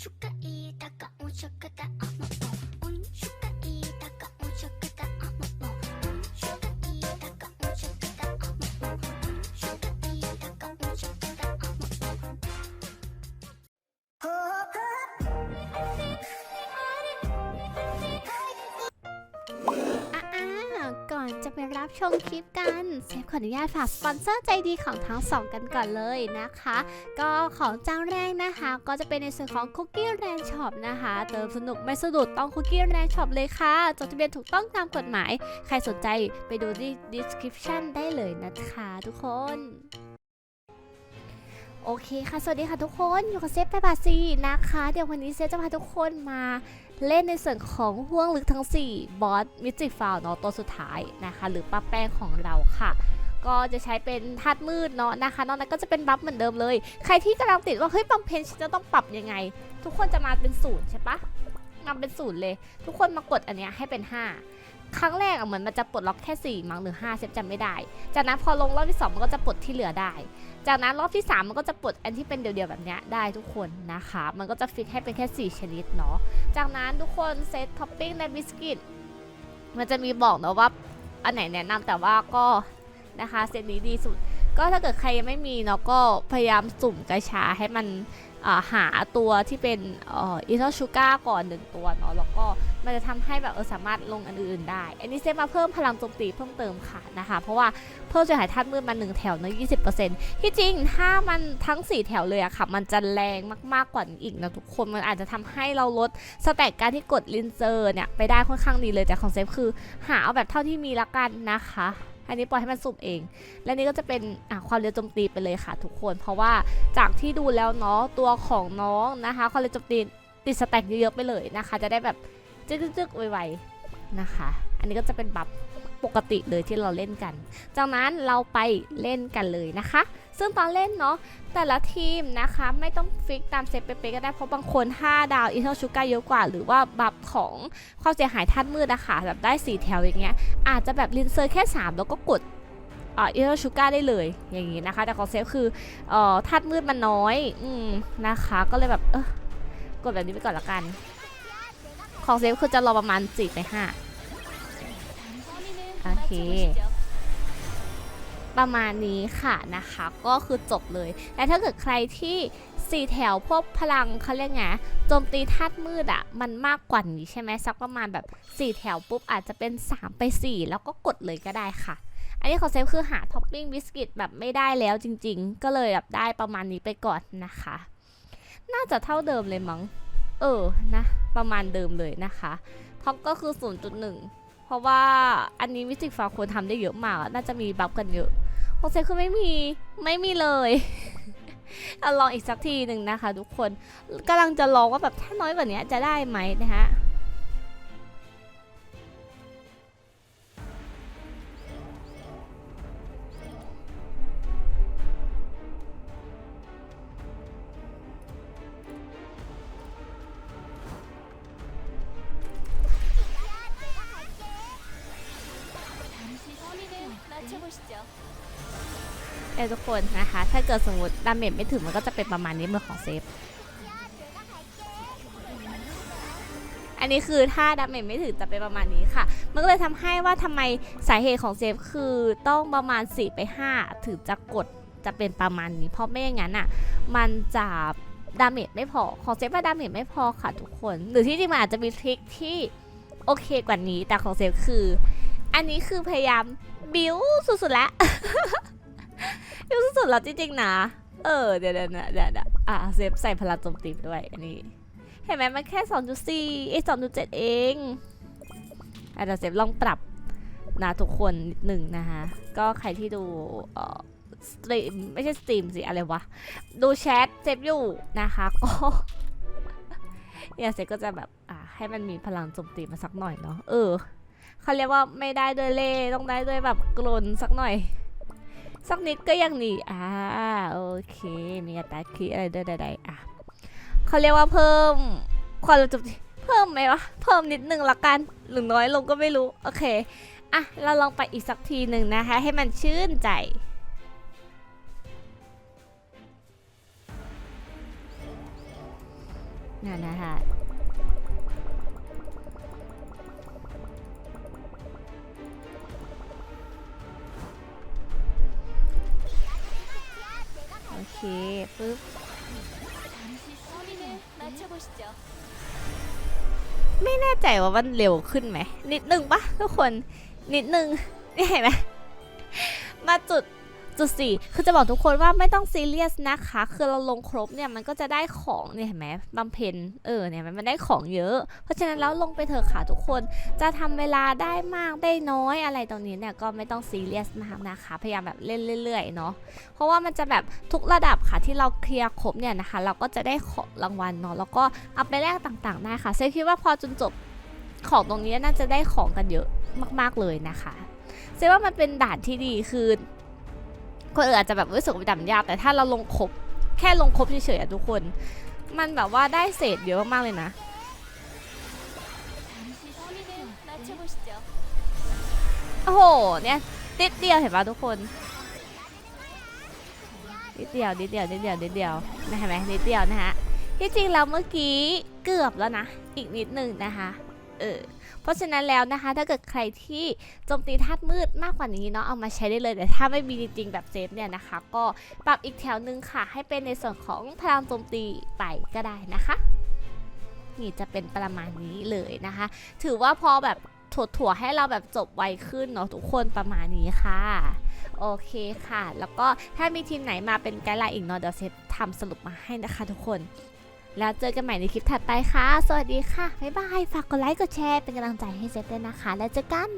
ชุกะอีตะกะอุชุ ไปรับชมคลิปกันเซฟขออนุญาตฝากสปอนเซอร์ใจดีของทั้งสองกันก่อนเลยนะคะ ก็ของเจ้าแรกนะคะ ก็จะเป็นในส่วนของ Cookie Land Shop นะคะเติมสนุกไม่สะดุดต้อง Cookie Land Shop เลยค่ะจดทะเบียนถูกต้องตามกฎหมาย ใครสนใจไปดูที่ description ได้เลยนะคะทุกคนโอเคค่ะ สวัสดีค่ะทุกคน อยู่กับเซฟไปบาซีนะคะ เดี๋ยววันนี้เซฟจะพาทุกคนมา เล่นในส่วนของห่วงลึกทั้ง 4 บอสมิจิฟาวเนาะตัวสุดท้ายนะคะ หรือป้าแป้งของเราค่ะ ก็จะใช้เป็นธาตุมืดเนาะนะคะ นอกนั้นก็จะเป็นบัฟเหมือนเดิมเลย ใครที่กำลังติดว่าเฮ้ยบำเพ็ญฉันจะต้องปรับยังไง ทุกคนจะมาเป็นศูนย์ใช่ปะมาเป็นศูนย์เลย ทุกคนมากดอันเนี้ยให้เป็น 5 ครั้งแรกอะเหมือนมันจะปลดล็อกแค่ 4 มั้งหรือ5เซฟจำไม่ได้ จากนั้นพอลงรอบที่ 2 มันก็จะปลดที่เหลือได้ จากนั้นรอบที่ 3 มันก็จะปลดอันที่เป็นเดียวๆแบบนี้ได้ทุกคนนะคะ มันก็จะฟิกให้เป็นแค่ 4 ชนิดเนาะ จากนั้นทุกคนเซตท็อปปิ้งในบิสกิต มันจะมีบอกเนาะว่าอันไหนแนะนำแต่ว่าก็นะคะเซตนี้ดีสุด ก็ถ้าเกิดใครยังไม่มีเนาะก็พยายามสุ่มกระชาให้มัน หาตัวที่เป็นอินเทอร์ชูการ์ก่อนหนึ่งตัวเนาะแล้วก็มันจะทำให้แบบเออสามารถลงอันอื่นได้ อันนี้เซตมาเพิ่มพลังโจมตีเพิ่มเติมค่ะนะคะ เพราะว่าเพิ่มจะหายธาตุมืดมาหนึ่งแถวเนอะยี่สิบเปอร์เซ็นต์ที่จริงถ้ามันทั้ง4แถวเลยอะค่ะ มันจะแรงมากๆกว่านี้อีกนะทุกคนมันอาจจะทำให้เราลดสแต็กการที่กดลินเซอร์เนี่ยไปได้ค่อนข้างดีเลยแต่ของเซฟคือหาเอาแบบเท่าที่มีละกันนะคะ อันนี้ปล่อยให้มันสุ่มเอง และนี่ก็จะเป็นความเร็วโจมตีไปเลยค่ะทุกคน เพราะว่าจากที่ดูแล้วเนาะตัวของน้องนะคะ ความเร็วโจมตีติดสแต็กเยอะๆไปเลยนะคะ จะได้แบบจึ๊กๆๆไวๆนะคะ อันนี้ก็จะเป็นบัฟปกติเลยที่เราเล่นกัน จากนั้นเราไปเล่นกันเลยนะคะ ซึ่งตอนเล่นเนาะแต่ละทีมนะคะไม่ต้องฟิกตามเซตเป๊ะๆก็ได้เพราะบางคน 5 ดาวอินเทอร์ชูการเยอะกว่า หรือว่าบัฟของความเสียหายท่านมืดอะค่ะแบบได้ 4 แถวอย่างเงี้ยอาจจะแบบลินเซอร์แค่ 3 แล้วก็กดเอ่ออินเทอร์ชูการได้เลยอย่างงี้นะคะ แต่ของเซฟคือเอ่อธาตุมืดมันน้อยอืมนะคะก็เลยแบบเออกดแบบนี้ไปก่อนละกัน ของเซฟคือจะรอประมาณ4ไป5โอเค ประมาณนี้ค่ะนะคะ ก็คือจบเลยแต่ถ้าเกิดใครที่4แถวพวกพลังเขาเรียกไงโจมตีธาตุมืดอะมันมากกว่านี้ใช่ไหมสักประมาณแบบ4แถวปุ๊บอาจจะเป็น 3 ไป 4 แล้วก็กดเลยก็ได้ค่ะ อันนี้ของเซฟคือหาท็อปปิ้งบิสกิตแบบไม่ได้แล้วจริง ๆ ก็เลยแบบได้ประมาณนี้ไปก่อนนะคะ น่าจะเท่าเดิมเลยมั้งเออนะประมาณเดิมเลยนะคะท็อปก็คือ 0.1 เพราะว่าอันนี้มิสติกฟาควรทำได้เยอะมากน่าจะมีบัฟกันเยอะ ของเซฟคือไม่มีไม่มีเลยเอาลองอีกสักทีหนึ่งนะคะ ทุกคนกำลังจะลองว่าแบบถ้าน้อยกว่านี้จะได้ไหมนะคะ เอ้ทุกคนนะคะ ถ้าเกิดสมมติดาเมจไม่ถึงมันก็จะเป็นประมาณนี้เมือของเซฟ อันนี้คือถ้าดาเมจไม่ถึงจะเป็นประมาณนี้ค่ะ มันก็เลยทำให้ว่าทำไมสาเหตุของเซฟคือต้องประมาณ 4 ไป 5 ถึงจะกดจะเป็นประมาณนี้ เพราะไม่อย่างนั้นอะ มันจะดาเมจไม่พอ ของเซฟว่าดาเมจไม่พอค่ะทุกคน หรือที่จริงมันอาจจะมีทริคที่โอเคกว่านี้ แต่ของเซฟคือ อันนี้คือพยายามบิวสุดๆแล้ว สุดแล้วจริงๆนะ เออ เดี๋ยวเดี๋ยวเดี๋ยวอะเซฟใส่พลังโจมตีด้วย อันนี้ เห็นไหมมันแค่ 2.4 เอ้ย2.7 เองอะเดี๋ยวเซฟลองปรับนะทุกคนนิดหนึ่งนะคะก็ใครที่ดูเอ่อสตรีมไม่ใช่สตรีมสิ อะไรวะ ดูแชทเซฟอยู่นะคะก็เนี่ยเซฟก็จะแบบอะให้มันมีพลังโจมตีมาสักหน่อยเนาะเออเขาเรียกว่าไม่ได้ด้วยเล่ต้องได้ด้วยแบบกลนสักหน่อย สักนิดก็ยังดีอ่าโอเค มีอัตราคีอะไรใดๆอะเขาเรียกว่าเพิ่มความรู้จุเพิ่มไหมวะ เพิ่มนิดนึงละกันหรือน้อยลงก็ไม่รู้ โอเค อะ เราลองไปอีกสักทีหนึ่งนะคะ ให้มันชื่นใจนั่นนะคะ ปุ๊บไม่แน่ใจว่ามันเร็วขึ้นไหม นิดนึงปะทุกคน นิดนึง นี่เห็นไหมมาจุด จุดสี่คือจะบอกทุกคนว่าไม่ต้องซีเรียสนะคะ คือเราลงครบเนี่ยมันก็จะได้ของเนี่ยเห็นไหมบำเพ็ญเออเนี่ยมันได้ของเยอะ เพราะฉะนั้นแล้วลงไปเถอะค่ะทุกคน จะทำเวลาได้มากได้น้อยอะไรตรงนี้เนี่ยก็ไม่ต้องซีเรียสมากนะคะ พยายามแบบเล่นเรื่อยๆเนาะ เพราะว่ามันจะแบบทุกระดับค่ะที่เราเคลียร์ครบเนี่ยนะคะ เราก็จะได้ของรางวัลเนาะแล้วก็เอาไปแลกต่างๆได้ค่ะเซคิดว่าพอจนจบของตรงนี้น่าจะได้ของกันเยอะมากๆเลยนะคะเซว่ามันเป็นด่านที่ดีคือ คนอื่นอาจจะแบบรู้สึกว่าด่ยาก แต่ถ้าเราลงครบแค่ลงครบเฉยๆอะทุกคน มันแบบว่าได้เศษเยอะมากเลยนะ โอ้โห เนี่ยนิดเดียวเห็นปะทุกคนนิดเดียวนิดเดียวนิดเดียวนิดเดียวนะเห็นไหมนิดเดียวนะฮะที่จริงแล้วเมื่อกี้เกือบแล้วนะ อีกนิดหนึ่งนะคะ เออเพราะฉะนั้นแล้วนะคะ ถ้าเกิดใครที่โจมตีธาตุมืดมากกว่านี้เนาะเอามาใช้ได้เลย แต่ถ้าไม่มีจริงๆแบบเซฟเนี่ยนะคะ ก็ปรับอีกแถวนึงค่ะ ให้เป็นในส่วนของพลังโจมตีไปก็ได้นะคะนี่จะเป็นประมาณนี้เลยนะคะ ถือว่าพอแบบถั่วๆให้เราแบบจบไวขึ้นเนาะทุกคนประมาณนี้ค่ะ โอเคค่ะ แล้วก็ถ้ามีทีมไหนมาเป็นไกด์ไลน์อีกเนาะเดี๋ยวเซฟทำสรุปมาให้นะคะทุกคน แล้วเจอกันใหม่ในคลิปถัดไปค่ะ สวัสดีค่ะ บ๊ายบาย ฝากกดไลค์ กดแชร์ เป็นกำลังใจให้เซฟด้วยนะคะ แล้วเจอกัน